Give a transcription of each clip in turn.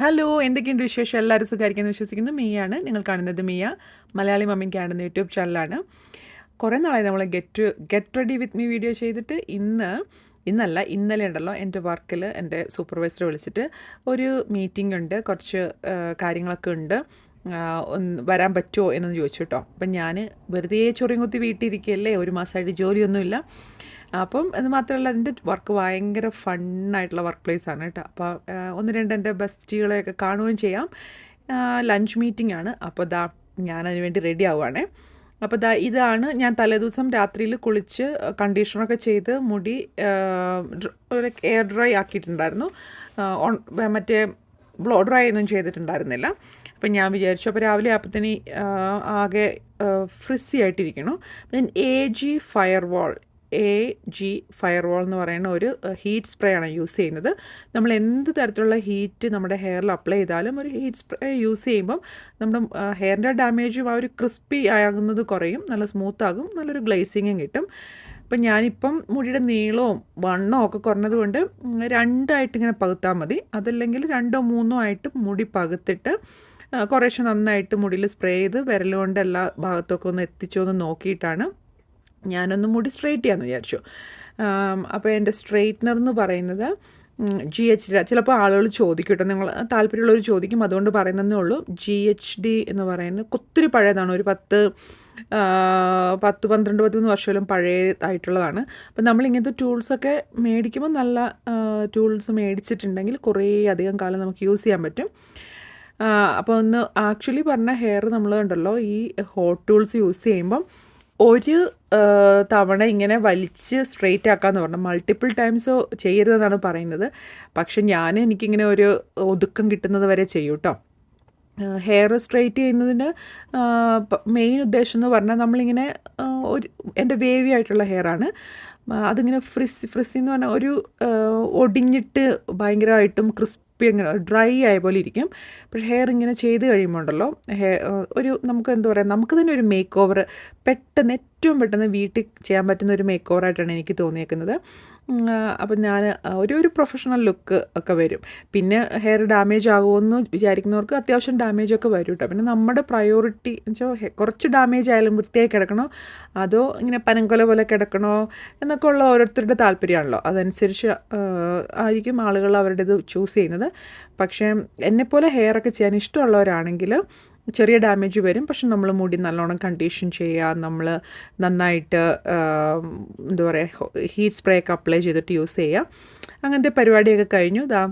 Hello എന്തൊക്കെയുണ്ട് വിശേഷം? എല്ലാവരും സുഖമായിരിക്കുമെന്ന് വിശ്വസിക്കുന്നു. മീയാണ് നിങ്ങൾ കാണുന്നത് മീയ മലയാളി മമ്മിൻ കാണുന്ന യൂട്യൂബ് ചാനലാണ്. കുറേ നാളായി നമ്മൾ get get ready with me video ചെയ്തിട്ട് ഇന്ന് ഇന്നല്ല ഇന്നലെ ഉണ്ടല്ലോ എന്റെ വർക്കിൽ എന്റെ സൂപ്പർവൈസർ വിളിച്ചിട്ട് ഒരു മീറ്റിംഗ് ഉണ്ട്. കുറച്ച് കാര്യങ്ങളൊക്കെ ഉണ്ട്. വരാൻ പറ്റുമോ എന്നൊന്ന് ചോദിച്ചു കേട്ടോ. അപ്പം ഞാൻ വെറുതെ ചൊറിയും കുത്തി വീട്ടിലിരിക്കുകയല്ലേ ഒരു മാസമായിട്ട് ജോലിയൊന്നുമില്ല. അപ്പം അത് മാത്രമല്ല അതിന്റെ വർക്ക് ഭയങ്കര ഫണ്ണായിട്ടുള്ള വർക്ക് പ്ലേസ് ആണ് കേട്ടോ അപ്പോൾ ഒന്ന് രണ്ട് എന്റെ ബെസ്റ്റുകളെയൊക്കെ കാണുകയും ചെയ്യാം. ലഞ്ച് മീറ്റിംഗ് ആണ് അപ്പോൾ ദാ ഞാനതിന് വേണ്ടി റെഡി ആവുകയാണേ അപ്പോൾ ദാ ഇതാണ് ഞാൻ തലേദിവസം രാത്രിയിൽ കുളിച്ച് കണ്ടീഷണറൊക്കെ ചെയ്ത് മുടി ലൈക്ക് എയർ ഡ്രൈ ആക്കിയിട്ടുണ്ടായിരുന്നു. മറ്റേ ബ്ലോ ഡ്രൈ ഒന്നും ചെയ്തിട്ടുണ്ടായിരുന്നില്ല. അപ്പം ഞാൻ വിചാരിച്ചു അപ്പോൾ രാവിലെ ആപ്പത്തിന് ആകെ ഫ്രിസ്സി ആയിട്ടിരിക്കണം ഞാൻ A G fire wall A G fire wall എന്ന് പറയുന്ന ഒരു ഹീറ്റ് സ്പ്രേ ആണ് യൂസ് ചെയ്യുന്നത്. നമ്മൾ എന്ത് തരത്തിലുള്ള ഹീറ്റ് നമ്മുടെ ഹെയറിൽ അപ്ലൈ ചെയ്താലും ഒരു ഹീറ്റ് സ്പ്രേ യൂസ് ചെയ്യുമ്പം നമ്മുടെ ഹെയറിന്റെ ഡാമേജും ആ ഒരു ക്രിസ്പി ആകുന്നത് കുറയും. നല്ല സ്മൂത്ത് ആകും. നല്ലൊരു ഗ്ലേസിങ്ങും കിട്ടും. അപ്പം ഞാനിപ്പം മുടിയുടെ നീളവും വണ്ണവും ഒക്കെ കുറഞ്ഞത് കൊണ്ട് രണ്ടായിട്ട് ഇങ്ങനെ പകുത്താൽ മതി. അതല്ലെങ്കിൽ രണ്ടോ മൂന്നോ ആയിട്ട് മുടി പകുത്തിട്ട് കുറേശ്ശെ നന്നായിട്ട് മുടിയിൽ സ്പ്രേ ചെയ്ത് വിരലുകൊണ്ട് എല്ലാ ഭാഗത്തൊക്കെ ഒന്ന് എത്തിച്ചോ എന്ന് നോക്കിയിട്ടാണ് ഞാനൊന്ന് മുടി സ്ട്രെയിറ്റ് ചെയ്യാമെന്ന് വിചാരിച്ചു. അപ്പോൾ എന്റെ സ്ട്രെയിറ്റ്നർ എന്ന് പറയുന്നത് ജി എച്ച് ഡി ചിലപ്പോൾ ആളുകൾ ചോദിക്കും കേട്ടോ നിങ്ങൾ താല്പര്യമുള്ളവർ ചോദിക്കും അതുകൊണ്ട് പറയുന്നതേ ഉള്ളൂ. ജി എച്ച് ഡി എന്ന് പറയുന്നത് ഒത്തിരി പഴയതാണ്. ഒരു പത്ത് പത്ത് പന്ത്രണ്ട് പതിമൂന്ന് വർഷമെല്ലാം പഴയതായിട്ടുള്ളതാണ്. അപ്പം നമ്മൾ ഇങ്ങനത്തെ ടൂൾസൊക്കെ മേടിക്കുമ്പോൾ നല്ല ടൂൾസ് മേടിച്ചിട്ടുണ്ടെങ്കിൽ കുറേ അധികം കാലം നമുക്ക് യൂസ് ചെയ്യാൻ പറ്റും. അപ്പോൾ ഒന്ന് ആക്ച്വലി പറഞ്ഞ ഹെയർ നമ്മൾ ഉണ്ടല്ലോ ഈ ഹോട്ട് ടൂൾസ് യൂസ് ചെയ്യുമ്പം ഒരു തവണ ഇങ്ങനെ വലിച്ച് സ്ട്രെയിറ്റ് ആക്കാന്ന് പറഞ്ഞു. മൾട്ടിപ്പിൾ ടൈംസ് ചെയ്യരുതെന്നാണ് പറയുന്നത്. പക്ഷെ ഞാൻ എനിക്കിങ്ങനെ ഒരു ഒതുക്കം കിട്ടുന്നത് വരെ ചെയ്യും കേട്ടോ ഹെയർ സ്ട്രെയിറ്റ് ചെയ്യുന്നതിന് മെയിൻ ഉദ്ദേശം എന്ന് പറഞ്ഞാൽ നമ്മളിങ്ങനെ ഒരു എന്റെ വേവി ആയിട്ടുള്ള ഹെയറാണ് അതിങ്ങനെ ഫ്രിസ് ഫ്രിസ് എന്ന് പറഞ്ഞാൽ ഒരു ഒടിഞ്ഞിട്ട് ഭയങ്കരമായിട്ടും ക്രിസ്പി അങ്ങനെ ഡ്രൈ ആയ പോലെ ഇരിക്കും. പക്ഷേ ഹെയർ ഇങ്ങനെ ചെയ്ത് കഴിയുമ്പോൾ ഉണ്ടല്ലോ ഹെയർ ഒരു നമുക്ക് എന്താ പറയുക നമുക്ക് തന്നെ ഒരു മേക്ക് ഓവർ പെട്ടെന്ന് ഏറ്റവും പെട്ടെന്ന് വീട്ടിൽ ചെയ്യാൻ പറ്റുന്ന ഒരു മേക്ക് ഓവറായിട്ടാണ് എനിക്ക് തോന്നിയേക്കുന്നത്. അപ്പം ഞാൻ ഒരു ഒരു പ്രൊഫഷണൽ ലുക്ക് ഒക്കെ വരും. പിന്നെ ഹെയർ ഡാമേജ് ആകുമെന്ന് വിചാരിക്കുന്നവർക്ക് അത്യാവശ്യം ഡാമേജ് ഒക്കെ വരും കേട്ടോ പിന്നെ നമ്മുടെ പ്രയോറിറ്റി വെച്ചാൽ കുറച്ച് ഡാമേജ് ആയാലും വൃത്തിയായി കിടക്കണോ അതോ ഇങ്ങനെ പനങ്കൊല പോലെ കിടക്കണോ എന്നൊക്കെ ഉള്ള ഓരോരുത്തരുടെ താല്പര്യമാണല്ലോ. അതനുസരിച്ച് ആയിരിക്കും ആളുകൾ അവരുടേത് ചൂസ് ചെയ്യുന്നത്. പക്ഷേ എന്നെപ്പോലെ ഒക്കെ ചെയ്യാൻ ഇഷ്ടമുള്ളവരാണെങ്കിൽ ചെറിയ ഡാമേജ് വരും. പക്ഷെ നമ്മൾ മുടി നല്ലോണം കണ്ടീഷൻ ചെയ്യുക നമ്മൾ നന്നായിട്ട് എന്താ പറയുക ഹീറ്റ് സ്പ്രേ ഒക്കെ അപ്ലൈ ചെയ്തിട്ട് യൂസ് ചെയ്യുക. അങ്ങനത്തെ പരിപാടിയൊക്കെ കഴിഞ്ഞു. ഇതാ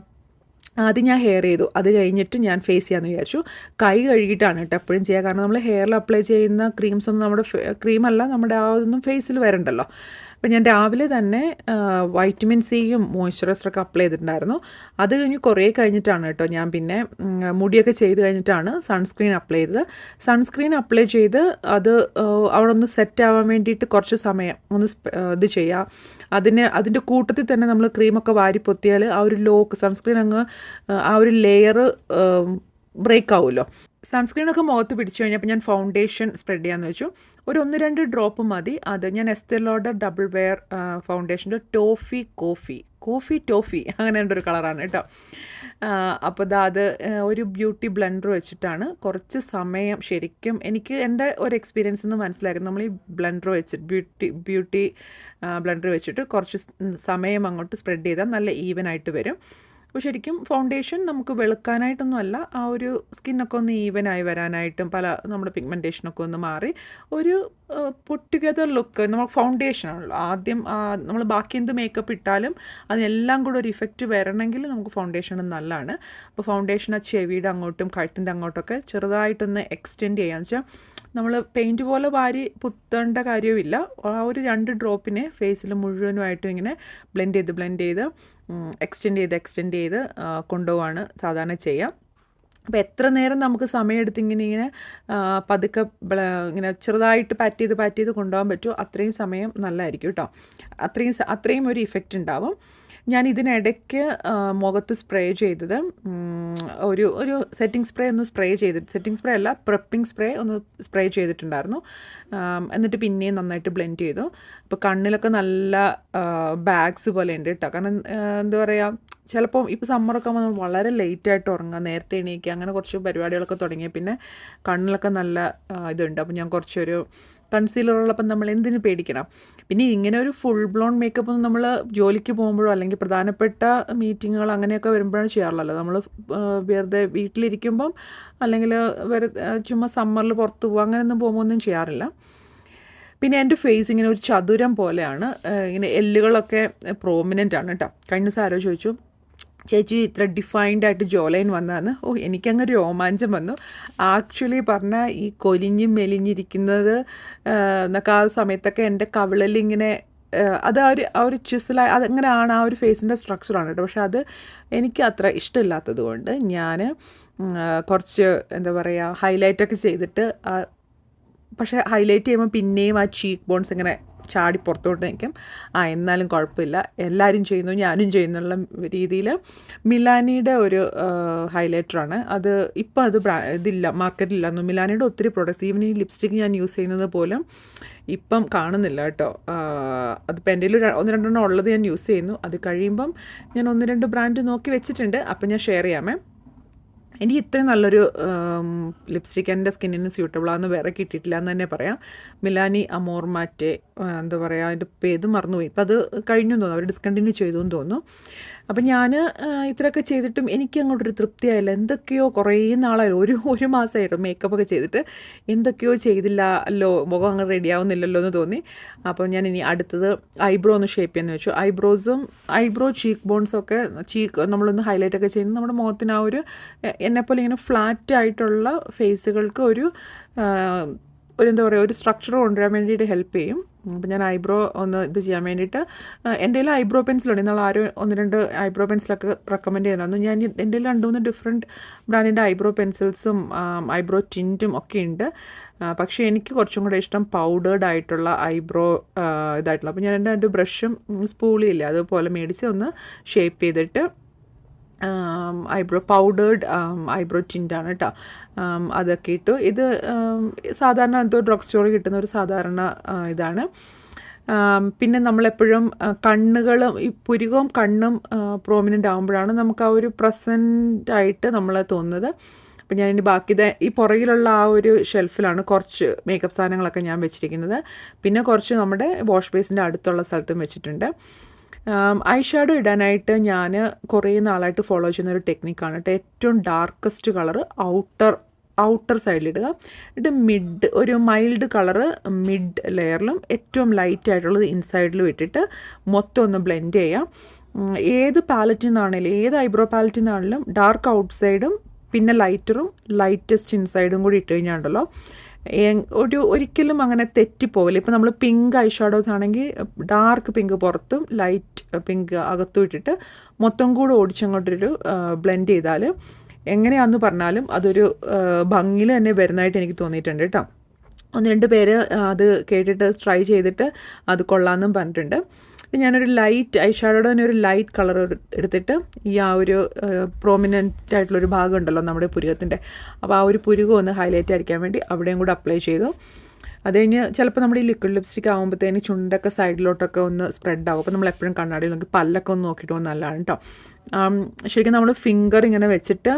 ആദ്യം ഞാൻ ഹെയർ ചെയ്തു. അത് കഴിഞ്ഞിട്ട് ഞാൻ ഫേസ് ചെയ്യാമെന്ന് വിചാരിച്ചു. കൈ കഴുകിയിട്ടാണ് കേട്ടോ എപ്പോഴും ചെയ്യുക. കാരണം നമ്മൾ ഹെയറിൽ അപ്ലൈ ചെയ്യുന്ന ക്രീംസ് ഒന്നും നമ്മുടെ ക്രീമല്ല നമ്മുടെ ആ ഒന്നും ഫേസിൽ വരണ്ടല്ലോ. അപ്പം ഞാൻ രാവിലെ തന്നെ വൈറ്റമിൻ സിയും മോയ്സ്ചറൈസറൊക്കെ അപ്ലൈ ചെയ്തിട്ടുണ്ടായിരുന്നു. അത് കഴിഞ്ഞ് കുറേ കഴിഞ്ഞിട്ടാണ് കേട്ടോ ഞാൻ പിന്നെ മുടിയൊക്കെ ചെയ്ത് കഴിഞ്ഞിട്ടാണ് സൺസ്ക്രീൻ അപ്ലൈ ചെയ്തത്. സൺസ്ക്രീൻ അപ്ലൈ ചെയ്ത് അത് അവിടെ ഒന്ന് സെറ്റ് ആവാൻ വേണ്ടിയിട്ട് കുറച്ച് സമയം ഒന്ന് ഇത് ചെയ്യുക അതിന് അതിന്റെ കൂട്ടത്തിൽ തന്നെ നമ്മൾ ക്രീമൊക്കെ വാരി പൊത്തിയാൽ ആ ഒരു ലോക്ക് സൺസ്ക്രീൻ അങ്ങ് ആ, ഒരു ലെയർ ബ്രേക്ക് ആവുമല്ലോ സൺസ്ക്രീനൊക്കെ മുഖത്ത് പിടിച്ചു കഴിഞ്ഞപ്പോൾ ഞാൻ ഫൗണ്ടേഷൻ സ്പ്രെഡ് ചെയ്യാമെന്ന് വെച്ചു. ഒരു ഒന്ന് രണ്ട് ഡ്രോപ്പ് മതി. അത് ഞാൻ എസ്റ്റർ ലോഡർ ഡബിൾ വെയർ ഫൗണ്ടേഷന്റെ ടോഫി കോഫി കോഫി ടോഫി അങ്ങനെ ഒരു കളറാണ് കേട്ടോ. അപ്പോൾ ദാ അത് ഒരു ബ്യൂട്ടി ബ്ലെൻഡർ വെച്ചിട്ടാണ്. കുറച്ച് സമയം ശരിക്കും എനിക്ക് എന്റെ ഒരു എക്സ്പീരിയൻസ് നിന്ന് മനസ്സിലാക്കുന്നത് നമ്മൾ ഈ ബ്ലെൻഡർ വെച്ചിട്ട് ബ്യൂട്ടി ബ്യൂട്ടി ബ്ലെൻഡർ വെച്ചിട്ട് കുറച്ച് സമയം അങ്ങോട്ട് സ്പ്രെഡ് ചെയ്താൽ നല്ല ഈവൻ ആയിട്ട് വരും. അപ്പോൾ ശരിക്കും ഫൗണ്ടേഷൻ നമുക്ക് വെളുക്കാനായിട്ടൊന്നും അല്ല. ആ ഒരു സ്കിന്നൊക്കെ ഒന്ന് ഈവനായി വരാനായിട്ടും പല നമ്മുടെ പിഗ്മെന്റേഷനൊക്കെ ഒന്ന് മാറി. ഒരു പുട്ട് ലുക്ക് നമ്മൾ ഫൗണ്ടേഷൻ ആണല്ലോ. ആദ്യം നമ്മൾ ബാക്കി എന്ത് മേക്കപ്പ് ഇട്ടാലും അതിനെല്ലാം കൂടെ ഒരു ഇഫക്റ്റ് വരണമെങ്കിൽ നമുക്ക് ഫൗണ്ടേഷൻ നല്ലതാണ്. അപ്പോൾ ഫൗണ്ടേഷൻ ആ ചെവിയുടെ അങ്ങോട്ടും കഴുത്തിന്റെ അങ്ങോട്ടൊക്കെ ചെറുതായിട്ടൊന്ന് എക്സ്റ്റെൻഡ് ചെയ്യാന്ന് വെച്ചാൽ നമ്മൾ പെയിന്റ് പോലെ വാരി പുത്തേണ്ട കാര്യവുമില്ല. ആ ഒരു രണ്ട് ഡ്രോപ്പിനെ ഫേസിൽ മുഴുവനുമായിട്ടും ഇങ്ങനെ ബ്ലെൻഡ് ചെയ്ത് ബ്ലെൻഡ് ചെയ്ത് എക്സ്റ്റെൻഡ് ചെയ്ത് എക്സ്റ്റെൻഡ് ചെയ്ത് കൊണ്ടുപോവാണ് സാധാരണ ചെയ്യുക അപ്പോൾ എത്ര നേരം നമുക്ക് സമയമെടുത്ത് ഇങ്ങനെ ഇങ്ങനെ പതുക്കെ ഇങ്ങനെ ചെറുതായിട്ട് പാറ്റ് ചെയ്ത് പാറ്റ് ചെയ്ത് കൊണ്ടുപോകാൻ പറ്റുമോ? അത്രയും സമയം നല്ലതായിരിക്കും കേട്ടോ. അത്രയും അത്രയും ഒരു ഇഫക്റ്റ് ഉണ്ടാവും. ഞാൻ ഇതിനിടയ്ക്ക് മുഖത്ത് സ്പ്രേ ചെയ്തത്. ഒരു ഒരു സെറ്റിംഗ് സ്പ്രേ ഒന്ന് സ്പ്രേ ചെയ്തിട്ട് സെറ്റിംഗ് സ്പ്രേ അല്ല പ്രെപ്പിംഗ് സ്പ്രേ ഒന്ന് സ്പ്രേ ചെയ്തിട്ടുണ്ടായിരുന്നു. എന്നിട്ട് പിന്നെയും നന്നായിട്ട് ബ്ലെൻഡ് ചെയ്തു. അപ്പോൾ കണ്ണിലൊക്കെ നല്ല ബാഗ്സ് പോലെ ഉണ്ട് കേട്ടോ കാരണം എന്താ പറയുക ചിലപ്പോൾ ഇപ്പോൾ സമ്മറൊക്കെ നമ്മൾ വളരെ ലേറ്റായിട്ട് ഉറങ്ങുക നേരത്തെ എണീക്കുക അങ്ങനെ കുറച്ച് പരിപാടികളൊക്കെ തുടങ്ങിയ പിന്നെ കണ്ണിലൊക്കെ നല്ല ഇതുണ്ട്. അപ്പോൾ ഞാൻ കുറച്ചൊരു കൺസീലർ ഉള്ളപ്പം നമ്മൾ എന്തിനു പേടിക്കണം? പിന്നെ ഇങ്ങനെ ഒരു ഫുൾ ബ്ലോൺ മേക്കപ്പ് നമ്മൾ ജോലിക്ക് പോകുമ്പോഴോ അല്ലെങ്കിൽ പ്രധാനപ്പെട്ട മീറ്റിങ്ങുകൾ അങ്ങനെയൊക്കെ വരുമ്പോഴാണ് ചെയ്യാറുള്ളത്. നമ്മൾ വെറുതെ വീട്ടിലിരിക്കുമ്പം അല്ലെങ്കിൽ വെറുതെ ചുമ്മാ സമ്മറിൽ പുറത്ത് പോകുക അങ്ങനെയൊന്നും പോകുമ്പോൾ ഒന്നും ചെയ്യാറില്ല. പിന്നെ എന്റെ ഫേസ് ഇങ്ങനെ ഒരു ചതുരം പോലെയാണ്. ഇങ്ങനെ എല്ലുകളൊക്കെ പ്രോമിനന്റ് ആണ് കേട്ടോ കഴിഞ്ഞ ദിവസം ആരോ ചോദിച്ചു ചേച്ചി ഇത്ര ഡിഫൈൻഡ് ആയിട്ട് ജോലൈൻ വന്നതെന്ന്? ഓ എനിക്കങ്ങ് രോമാഞ്ചം വന്നു. ആക്ച്വലി പറഞ്ഞാൽ ഈ കൊലിഞ്ഞും മെലിഞ്ഞിരിക്കുന്നത് എന്നൊക്കെ ആ സമയത്തൊക്കെ എന്റെ കവിളലിങ്ങനെ അത് ആ ഒരു ആ ഒരു ചിസലായി അതങ്ങനെയാണ് ആ ഒരു ഫേസിന്റെ സ്ട്രക്ചറാണ് കേട്ടോ പക്ഷേ അത് എനിക്ക് അത്ര ഇഷ്ടമില്ലാത്തത് കൊണ്ട് ഞാൻ കുറച്ച് എന്താ പറയുക ഹൈലൈറ്റൊക്കെ ചെയ്തിട്ട് ആ പക്ഷേ ഹൈലൈറ്റ് ചെയ്യുമ്പോൾ പിന്നെയും ആ ചീക്ക് ബോൺസ് ഇങ്ങനെ ചാടി പുറത്തോട്ട് നിൽക്കും ആ എന്നാലും കുഴപ്പമില്ല. എല്ലാവരും ചെയ്യുന്നു ഞാനും ചെയ്യുന്നുള്ള രീതിയിൽ മിലാനിയുടെ ഒരു ഹൈലൈറ്ററാണ് അത് ഇപ്പം അത് ഇതില്ല മാർക്കറ്റിലില്ല മിലാനിയുടെ ഒത്തിരി പ്രോഡക്റ്റ്സ് ഈവൻ ഈ ലിപ്സ്റ്റിക് ഞാൻ യൂസ് ചെയ്യുന്നത് പോലും ഇപ്പം കാണുന്നില്ല കേട്ടോ. അതിപ്പോൾ എന്റെ കയ്യിൽ ഒന്ന് രണ്ടെണ്ണം ഉള്ളത് ഞാൻ യൂസ് ചെയ്യുന്നു. അത് കഴിയുമ്പം ഞാൻ ഒന്ന് രണ്ട് ബ്രാൻഡ് നോക്കി വെച്ചിട്ടുണ്ട്. അപ്പം ഞാൻ ഷെയർ ചെയ്യാമേ. എനിക്ക് ഇത്രയും നല്ലൊരു ലിപ്സ്റ്റിക് എന്റെ സ്കിന്നിന് സ്യൂട്ടബിളാണെന്ന് വേറെ കിട്ടിയിട്ടില്ല എന്ന് തന്നെ പറയാം. മിലാനി അമോർ മാറ്റെ എന്താ പറയുക അതിന്റെ പേര് മറന്നുപോയി. ഇപ്പം അത് കഴിഞ്ഞു തോന്നുന്നു. അവർ ഡിസ്കണ്ടിന്യൂ ചെയ്തു എന്ന് തോന്നുന്നു. അപ്പം ഞാൻ ഇത്രയൊക്കെ ചെയ്തിട്ടും എനിക്ക് അങ്ങോട്ടൊരു തൃപ്തിയായില്ല. എന്തൊക്കെയോ കുറേ നാളായാലും ഒരു ഒരു മാസമായിട്ടും മേക്കപ്പ് ഒക്കെ ചെയ്തിട്ട് എന്തൊക്കെയോ ചെയ്തില്ലല്ലോ മുഖം അങ്ങ് റെഡി ആവുന്നില്ലല്ലോ എന്ന് തോന്നി. അപ്പം ഞാൻ ഇനി അടുത്തത് ഐബ്രോ ഒന്ന് ഷേപ്പ് ചെയ്യാന്ന് വെച്ചു. ഐബ്രോസും ഐബ്രോ ചീക്ക് ബോൺസും ഒക്കെ ചീക്ക് നമ്മളൊന്ന് ഹൈലൈറ്റ് ഒക്കെ ചെയ്യുന്നത് നമ്മുടെ മുഖത്തിന് ആ ഒരു എന്നെപ്പോലെ ഇങ്ങനെ ഫ്ലാറ്റ് ആയിട്ടുള്ള ഫേസുകൾക്ക് ഒരു ഒരു എന്താ പറയുക ഒരു സ്ട്രക്ചർ കൊണ്ടുവരാൻ വേണ്ടിയിട്ട് ഹെൽപ്പ് ചെയ്യും. അപ്പം ഞാൻ ഐബ്രോ ഒന്ന് ഇത് ചെയ്യാൻ വേണ്ടിയിട്ട് എന്റെ കയ്യിൽ ഐബ്രോ പെൻസിലുണ്ട്. ഇന്നാൾ ആരും ഒന്ന് രണ്ട് ഐബ്രോ പെൻസിലൊക്കെ റെക്കമെൻഡ് ചെയ്യുന്നു ഞാൻ എന്റെ കയ്യിൽ രണ്ട് മൂന്ന് ഡിഫറെന്റ് ബ്രാൻഡിന്റെ ഐബ്രോ പെൻസിൽസും ഐബ്രോ ടിന്റും ഒക്കെ ഉണ്ട്. പക്ഷേ എനിക്ക് കുറച്ചും കൂടെ ഇഷ്ടം പൗഡേർഡ് ആയിട്ടുള്ള ഐബ്രോ ഇതായിട്ടുള്ള. അപ്പോൾ ഞാൻ എന്റെ ബ്രഷും സ്പൂളിയില്ല അതുപോലെ മേടിച്ച് ഒന്ന് ഷേപ്പ് ചെയ്തിട്ട് ഐബ്രോ പൗഡേർഡ് ഐബ്രോ ടിന്റാണ് കേട്ടോ അതൊക്കെ ഇട്ടു. ഇത് സാധാരണ എന്തോ ഡ്രഗ് സ്റ്റോറിൽ കിട്ടുന്ന ഒരു സാധാരണ ഇതാണ്. പിന്നെ നമ്മളെപ്പോഴും കണ്ണുകളും ഈ പുരുകവും കണ്ണും പ്രോമിനന്റ് ആകുമ്പോഴാണ് നമുക്ക് ആ ഒരു പ്രസന്റ് ആയിട്ട് നമ്മൾ തോന്നുന്നത്. അപ്പം ഞാൻ ഇനി ബാക്കി ഈ പുറകിലുള്ള ആ ഒരു ഷെൽഫിലാണ് കുറച്ച് മേക്കപ്പ് സാധനങ്ങളൊക്കെ ഞാൻ വെച്ചിരിക്കുന്നത്. പിന്നെ കുറച്ച് നമ്മുടെ വാഷ് ബേസിന്റെ അടുത്തുള്ള സ്ഥലത്തും വെച്ചിട്ടുണ്ട്. ഐ ഷാഡോ ഇടാനായിട്ട് ഞാൻ കുറേ നാളായിട്ട് ഫോളോ ചെയ്യുന്ന ഒരു ടെക്നിക്കാണ് കേട്ടോ ഏറ്റവും ഡാർക്കസ്റ്റ് കളർ ഔട്ടർ ഔട്ടർ സൈഡിലിടുക എന്നിട്ട് മിഡ് ഒരു മൈൽഡ് കളറ് മിഡ് ലെയറിലും ഏറ്റവും ലൈറ്റ് ആയിട്ടുള്ളത് ഇൻസൈഡിലും ഇട്ടിട്ട് മൊത്തം ഒന്ന് ബ്ലെൻഡ് ചെയ്യാം ഏത് പാലറ്റിൽ നിന്നാണെങ്കിലും ഏത് ഐബ്രോ പാലറ്റിൽ നിന്നാണെങ്കിലും ഡാർക്ക് ഔട്ട്സൈഡും പിന്നെ ലൈറ്ററും ലൈറ്റസ്റ്റ് ഇൻസൈഡും കൂടി ഇട്ട് കഴിഞ്ഞാണ്ടല്ലോ. ഏ- ഒരു ഒരിക്കലും അങ്ങനെ തെറ്റിപ്പോവില്ല. ഇപ്പം നമ്മൾ പിങ്ക് ഐ ഷാഡോസ് ആണെങ്കിൽ ഡാർക്ക് പിങ്ക് പുറത്തും ലൈറ്റ് പിങ്ക് അകത്തും ഇട്ടിട്ട് മൊത്തം കൂടെ ഓടിച്ചങ്ങോട്ടൊരു ബ്ലെൻഡ് ചെയ്താൽ എങ്ങനെയാണെന്ന് പറഞ്ഞാലും അതൊരു ഭംഗിയിൽ തന്നെ വരുന്നതായിട്ട് എനിക്ക് തോന്നിയിട്ടുണ്ട് കേട്ടോ. ഒന്ന് രണ്ട് പേര് അത് കേട്ടിട്ട് ട്രൈ ചെയ്തിട്ട് അത് കൊള്ളാമെന്നും പറഞ്ഞിട്ടുണ്ട്. ഞാനൊരു ലൈറ്റ് ഐ ഷാഡോയുടെ തന്നെ ഒരു ലൈറ്റ് കളർ എടുത്തിട്ട് ഈ ആ ഒരു പ്രോമിനന്റ് ആയിട്ടുള്ളൊരു ഭാഗം ഉണ്ടല്ലോ നമ്മുടെ പുരുകത്തിന്റെ. അപ്പോൾ ആ ഒരു പുരുകം ഒന്ന് ഹൈലൈറ്റ് ആയിരിക്കാൻ വേണ്ടി അവിടെയും കൂടെ അപ്ലൈ ചെയ്തു. അത് കഴിഞ്ഞ് ചിലപ്പോൾ നമ്മുടെ ഈ ലിക്വിഡ് ലിപ്സ്റ്റിക് ആകുമ്പോഴത്തേന് ചുണ്ടൊക്കെ സൈഡിലോട്ടൊക്കെ ഒന്ന് സ്പ്രെഡ് ആവും. അപ്പോൾ നമ്മൾ എപ്പോഴും കണ്ണാടിയിൽ നോക്കി പല്ലൊക്കെ ഒന്ന് നോക്കിയിട്ട് പോകുന്നത് നല്ലതാണ് കേട്ടോ ശരിക്കും നമ്മൾ ഫിംഗർ ഇങ്ങനെ വെച്ചിട്ട്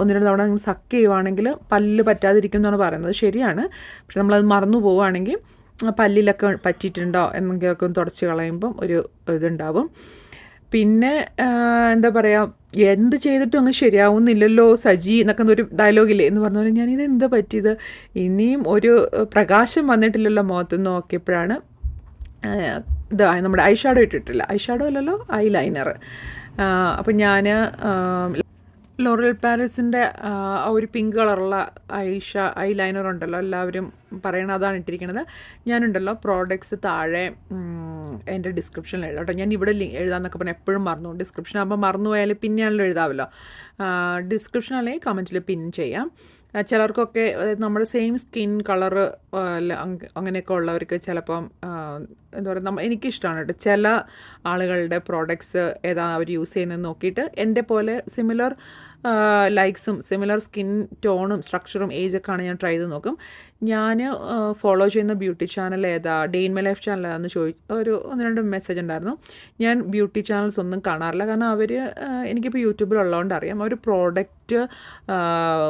ഒന്ന് രണ്ട് തവണ സക്ക് ചെയ്യുവാണെങ്കിൽ പല്ല് പറ്റാതിരിക്കും എന്നാണ് പറയുന്നത്. ശരിയാണ്. പക്ഷെ നമ്മളത് മറന്നു പോവുകയാണെങ്കിൽ പല്ലിലൊക്കെ പറ്റിയിട്ടുണ്ടോ എന്നെങ്കിലൊക്കെ ഒന്ന് തുടച്ച് കളയുമ്പം ഒരു ഇതുണ്ടാവും. പിന്നെ എന്താ പറയുക എന്ത് ചെയ്തിട്ടും അങ്ങ് ശരിയാവുന്നില്ലല്ലോ സജി എന്നൊക്കെ ഒരു ഡയലോഗില്ലേ എന്ന് പറഞ്ഞ പോലെ ഇത് എന്താ പറ്റിയത്? ഇനിയും ഒരു പ്രകാശം വന്നിട്ടില്ലല്ലോ മുഖത്ത് നോക്കിയപ്പോഴാണ് ഇത് നമ്മുടെ ഐഷാഡോ ഷാഡോ ഇട്ടിട്ടില്ല. ഐ ഷാഡോ അല്ലല്ലോ ഐ ലൈനർ അപ്പം ഞാൻ ലോറൽ പാരസിന്റെ ഒരു പിങ്ക് കളറുള്ള ഐഷ ഐ ലൈനർ ഉണ്ടല്ലോ എല്ലാവരും പറയണ അതാണ് ഇട്ടിരിക്കുന്നത് ഞാനുണ്ടല്ലോ പ്രോഡക്റ്റ്സ് താഴെ എന്റെ ഡിസ്ക്രിപ്ഷനിൽ എഴുതാം കേട്ടോ ഞാൻ ഇവിടെ എഴുതാമെന്നൊക്കെ പറഞ്ഞാൽ എപ്പോഴും മറന്നു. ഡിസ്ക്രിപ്ഷൻ ആകുമ്പോൾ മറന്നു പോയാൽ പിന്നെയാണല്ലോ എഴുതാമല്ലോ ഡിസ്ക്രിപ്ഷൻ അല്ലെങ്കിൽ കമന്റിൽ പിൻ ചെയ്യാം. ചിലർക്കൊക്കെ നമ്മുടെ സെയിം സ്കിൻ കളറ് അങ്ങനെയൊക്കെ ഉള്ളവർക്ക് ചിലപ്പം എന്താ പറയുക നമ്മ എനിക്കിഷ്ടമാണ് കേട്ടോ ചില ആളുകളുടെ പ്രോഡക്ട്സ് ഏതാ അവർ യൂസ് ചെയ്യുന്നത് നോക്കിയിട്ട് എന്റെ പോലെ സിമിലർ ലൈക്സും സിമിലർ സ്കിൻ ടോണും സ്ട്രക്ചറും ഏജൊക്കെ ആണ് ഞാൻ ട്രൈ ചെയ്ത് നോക്കും. ഞാൻ ഫോളോ ചെയ്യുന്ന ബ്യൂട്ടി ചാനൽ ഏതാ? ഡെയിൻ മൈ ലൈഫ് ചാനൽ ഏതാണെന്ന് ചോദി ഒരു ഒന്ന് രണ്ട് മെസ്സേജ് ഉണ്ടായിരുന്നു. ഞാൻ ബ്യൂട്ടി ചാനൽസ് ഒന്നും കാണാറില്ല. കാരണം അവർ എനിക്കിപ്പോൾ യൂട്യൂബിലുള്ളതുകൊണ്ട് അറിയാം. അവർ പ്രോഡക്റ്റ്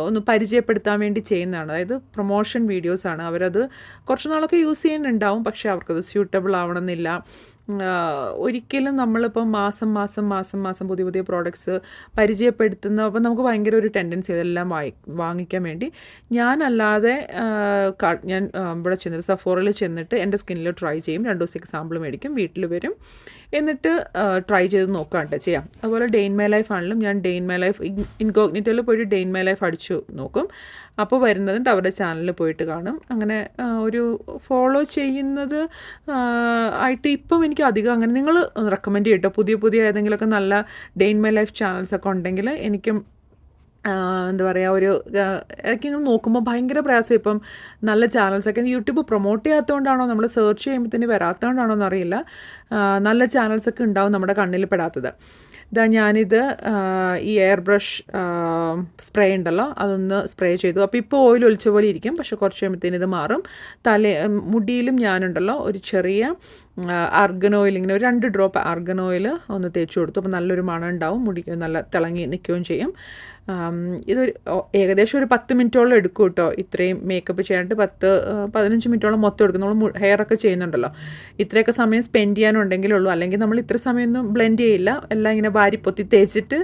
ഒന്ന് പരിചയപ്പെടുത്താൻ വേണ്ടി ചെയ്യുന്നതാണ്. അതായത് പ്രൊമോഷൻ വീഡിയോസാണ് അവരത് കുറച്ച് നാളൊക്കെ യൂസ് ചെയ്യുന്നുണ്ടാവും പക്ഷേ അവർക്കത് സ്യൂട്ടബിൾ ആവണമെന്നില്ല. ഒരിക്കലും നമ്മളിപ്പം മാസം മാസം മാസം മാസം പുതിയ പുതിയ പ്രോഡക്ട്സ് പരിചയപ്പെടുത്തുന്ന അപ്പം നമുക്ക് ഭയങ്കര ഒരു ടെൻഡൻസി ഇതെല്ലാം വായി വാങ്ങിക്കാൻ വേണ്ടി. ഞാനല്ലാതെ ഞാൻ ഇവിടെ ചെന്നിട്ട് സഫോറിൽ ചെന്നിട്ട് എന്റെ സ്കിന്നിൽ ട്രൈ ചെയ്യും. രണ്ട് ദിവസം എക്സാമ്പിൾ മേടിക്കും വീട്ടിൽ വരും. എന്നിട്ട് ട്രൈ ചെയ്ത് നോക്കാണ്ട് ചെയ്യാം. അതുപോലെ ഡെയിൻ മൈ ലൈഫ് ആണെങ്കിലും ഞാൻ ഡെയിൻ മൈ ലൈഫ് ഇൻകോഗ്നിറ്റോയിൽ പോയിട്ട് ഡെയിൻ മൈ ലൈഫ് അടിച്ചു നോക്കും. അപ്പോൾ വരുന്നതുണ്ട് അവരുടെ ചാനലിൽ പോയിട്ട് കാണും. അങ്ങനെ ഒരു ഫോളോ ചെയ്യുന്നത് ആയിട്ട് ഇപ്പം എനിക്ക് അധികം അങ്ങനെ നിങ്ങൾ റെക്കമെൻഡ് ചെയ്യട്ടോ. പുതിയ പുതിയ ഏതെങ്കിലുമൊക്കെ നല്ല ഡെയിൻ മൈ ലൈഫ് ചാനൽസ് ഒക്കെ ഉണ്ടെങ്കിൽ എനിക്കും എന്താ പറയുക ഒരു ഇടയ്ക്കിങ്ങനെ നോക്കുമ്പോൾ ഭയങ്കര പ്രയാസം. ഇപ്പം നല്ല ചാനൽസൊക്കെ യൂട്യൂബ് പ്രൊമോട്ട് ചെയ്യാത്തതുകൊണ്ടാണോ നമ്മൾ സെർച്ച് ചെയ്യുമ്പോൾ തന്നെ വരാത്തതുകൊണ്ടാണോ എന്നറിയില്ല. നല്ല ചാനൽസൊക്കെ ഉണ്ടാവും നമ്മുടെ കണ്ണിൽ പെടാത്തത്. ഇതാ ഞാനിത് ഈ എയർ ബ്രഷ് സ്പ്രേ ഉണ്ടല്ലോ അതൊന്ന് സ്പ്രേ ചെയ്തു. അപ്പോൾ ഇപ്പോൾ ഓയിൽ ഒലിച്ച പോലെ ഇരിക്കും പക്ഷെ കുറച്ച് കഴിയുമ്പോഴത്തേന് ഇത് മാറും. തല മുടിയിലും ഞാനുണ്ടല്ലോ ഒരു ചെറിയ ആർഗൻ ഓയിൽ ഇങ്ങനെ ഒരു രണ്ട് ഡ്രോപ്പ് ആർഗൻ ഓയിൽ ഒന്ന് തേച്ച് കൊടുത്തു. അപ്പോൾ നല്ലൊരു മണം ഉണ്ടാവും മുടി നല്ല തിളങ്ങി നിൽക്കുകയും ചെയ്യും. ഇതൊരു ഏകദേശം ഒരു പത്ത് മിനിറ്റോളം എടുക്കും കേട്ടോ. ഇത്രയും മേക്കപ്പ് ചെയ്യാനായിട്ട് പത്ത് പതിനഞ്ച് മിനിറ്റോളം മൊത്തം എടുക്കും. നമ്മൾ ഹെയർ ഒക്കെ ചെയ്യുന്നുണ്ടല്ലോ. ഇത്രയൊക്കെ സമയം സ്പെൻഡ് ചെയ്യാനുണ്ടെങ്കിലേ ഉള്ളൂ അല്ലെങ്കിൽ നമ്മൾ ഇത്ര സമയമൊന്നും ബ്ലെൻഡ് ചെയ്യില്ല. എല്ലാം ഇങ്ങനെ വാരി പൊത്തി തേച്ചിട്ട്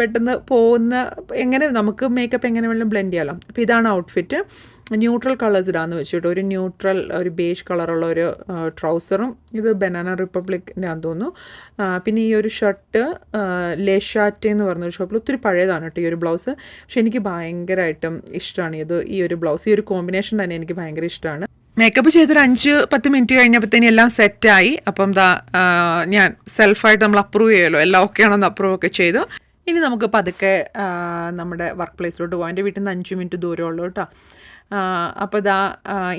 പെട്ടെന്ന് പോകുന്ന എങ്ങനെ നമുക്ക് മേക്കപ്പ് എങ്ങനെ വേണമെങ്കിലും ബ്ലെൻഡ് ചെയ്യാമല്ലോ അപ്പോൾ ഇതാണ് ഔട്ട്ഫിറ്റ് ന്യൂട്രൽ കളേഴ്സ് ഇടാന്ന് വെച്ചിട്ട് ഒരു ന്യൂട്രൽ ഒരു ബേജ് കളറുള്ള ഒരു ട്രൗസറും ഇത് ബനാന റിപ്പബ്ലിക്കിന്റെ ആണെന്ന് തോന്നുന്നു. പിന്നെ ഈ ഒരു ഷർട്ട് ലേഷാറ്റ് എന്ന് പറഞ്ഞൊരു ഷോപ്പിൽ ഒത്തിരി പഴയതാണ് കേട്ടോ ഈ ഒരു ബ്ലൗസ് പക്ഷെ എനിക്ക് ഭയങ്കരമായിട്ടും ഇഷ്ടമാണ് ഇത് ഈ ഒരു ബ്ലൗസ് ഈ ഒരു കോമ്പിനേഷൻ തന്നെ എനിക്ക് ഭയങ്കര ഇഷ്ടമാണ് മേക്കപ്പ് ചെയ്തൊരു അഞ്ച് പത്ത് മിനിറ്റ് കഴിഞ്ഞപ്പോഴത്തേനും എല്ലാം സെറ്റായി അപ്പം ദാ ഞാൻ സെൽഫായിട്ട് നമ്മൾ അപ്രൂവ് ചെയ്യുമല്ലോ എല്ലാം ഓക്കെ ആണെന്ന് അപ്രൂവ് ഒക്കെ ചെയ്തു. ഇനി നമുക്ക് പതുക്കെ നമ്മുടെ വർക്ക് പ്ലേസിലോട്ട് പോകാം എന്റെ വീട്ടിൽ നിന്ന് അഞ്ച് മിനിറ്റ് ദൂരമുള്ളൂ കേട്ടോ അപ്പോൾ ഇതാ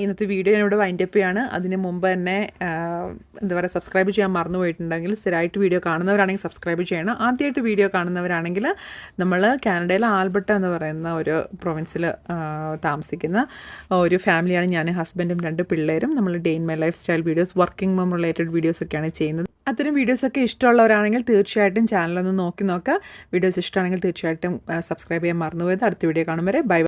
ഇന്നത്തെ വീഡിയോ ഞാനിവിടെ വൈൻഡപ്പ് ചെയ്യാണ്. അതിന് മുമ്പ് തന്നെ എന്താ പറയുക സബ്സ്ക്രൈബ് ചെയ്യാൻ മറന്നു പോയിട്ടുണ്ടെങ്കിൽ സ്ഥിരമായിട്ട് വീഡിയോ കാണുന്നവരാണെങ്കിൽ സബ്സ്ക്രൈബ് ചെയ്യണം. ആദ്യമായിട്ട് വീഡിയോ കാണുന്നവരാണെങ്കിൽ നമ്മൾ കാനഡയിലെ ആൽബർട്ട എന്ന് പറയുന്ന ഒരു പ്രൊവിൻസിൽ താമസിക്കുന്ന ഒരു ഫാമിലിയാണ് ഞാൻ ഹസ്ബൻഡും രണ്ട് പിള്ളേരും. നമ്മൾ day in my life style videos working mom related videos ഒക്കെയാണ് ചെയ്യുന്നത്. അത്തരം വീഡിയോസൊക്കെ ഇഷ്ടമുള്ളവരാണെങ്കിൽ തീർച്ചയായിട്ടും ചാനലൊന്ന് നോക്കി നോക്കുക. വീഡിയോസ് ഇഷ്ടമാണെങ്കിൽ തീർച്ചയായിട്ടും സബ്സ്ക്രൈബ് ചെയ്യാൻ മറന്നു പോയത് അടുത്ത വീഡിയോ കാണും വരെ. ബൈ